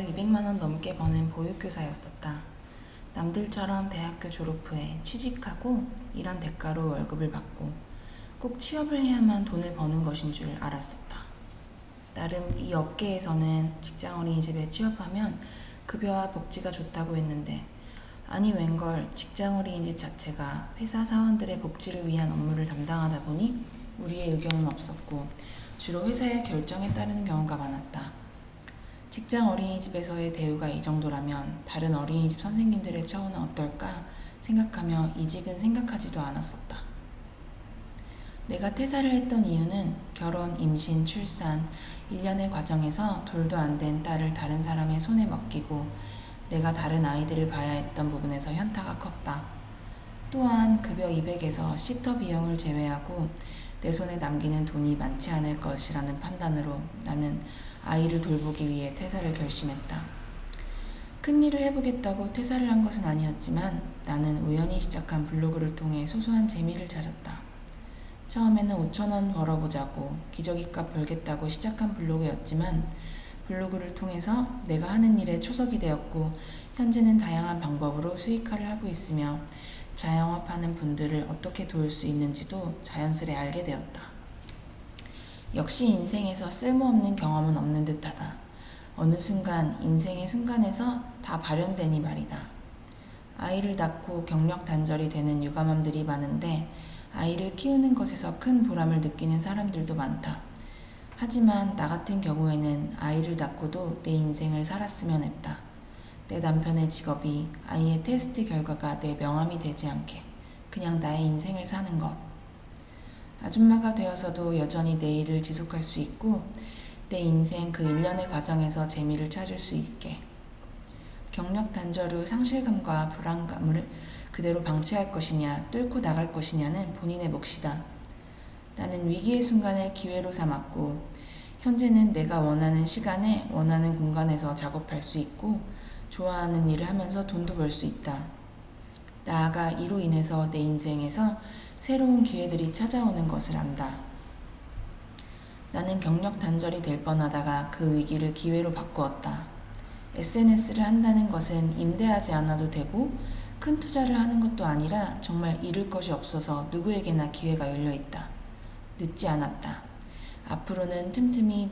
월 200만 원 넘게 버는 보육교사였었다. 남들처럼 대학교 졸업 후에 취직하고 이런 대가로 월급을 받고 꼭 취업을 해야만 돈을 버는 것인 줄 알았었다. 나름 이 업계에서는 직장 어린이집에 취업하면 급여와 복지가 좋다고 했는데 아니 웬걸 직장 어린이집 자체가 회사 사원들의 복지를 위한 업무를 담당하다 보니 우리의 의견은 없었고 주로 회사의 결정에 따르는 경우가 많았다. 직장 어린이집에서의 대우가 이 정도라면 다른 어린이집 선생님들의 처우는 어떨까 생각하며 이직은 생각하지도 않았었다. 내가 퇴사를 했던 이유는 결혼, 임신, 출산, 1년의 과정에서 돌도 안 된 딸을 다른 사람의 손에 맡기고 내가 다른 아이들을 봐야 했던 부분에서 현타가 컸다. 또한 급여 200에서 시터 비용을 제외하고 내 손에 남기는 돈이 많지 않을 것이라는 판단으로 나는 아이를 돌보기 위해 퇴사를 결심했다. 큰 일을 해보겠다고 퇴사를 한 것은 아니었지만 나는 우연히 시작한 블로그를 통해 소소한 재미를 찾았다. 처음에는 5천원 벌어보자고 기저귀값 벌겠다고 시작한 블로그였지만 블로그를 통해서 내가 하는 일에 초석이 되었고 현재는 다양한 방법으로 수익화를 하고 있으며 자영업하는 분들을 어떻게 도울 수 있는지도 자연스레 알게 되었다. 역시 인생에서 쓸모없는 경험은 없는 듯하다. 어느 순간 인생의 순간에서 다 발현되니 말이다. 아이를 낳고 경력 단절이 되는 육아맘들이 많은데 아이를 키우는 것에서 큰 보람을 느끼는 사람들도 많다. 하지만 나 같은 경우에는 아이를 낳고도 내 인생을 살았으면 했다. 내 남편의 직업이 아이의 테스트 결과가 내 명함이 되지 않게 그냥 나의 인생을 사는 것. 아줌마가 되어서도 여전히 내 일을 지속할 수 있고 내 인생 그 일련의 과정에서 재미를 찾을 수 있게. 경력 단절 후 상실감과 불안감을 그대로 방치할 것이냐, 뚫고 나갈 것이냐는 본인의 몫이다. 나는 위기의 순간을 기회로 삼았고, 현재는 내가 원하는 시간에 원하는 공간에서 작업할 수 있고, 좋아하는 일을 하면서 돈도 벌 수 있다. 나아가 이로 인해서 내 인생에서 새로운 기회들이 찾아오는 것을 안다. 나는 경력 단절이 될 뻔하다가 그 위기를 기회로 바꾸었다. SNS를 한다는 것은 임대하지 않아도 되고 큰 투자를 하는 것도 아니라 정말 잃을 것이 없어서 누구에게나 기회가 열려 있다. 늦지 않았다. 앞으로는 틈틈이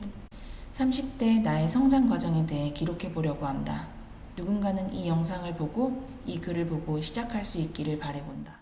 30대 나의 성장 과정에 대해 기록해 보려고 한다. 누군가는 이 영상을 보고 이 글을 보고 시작할 수 있기를 바래본다.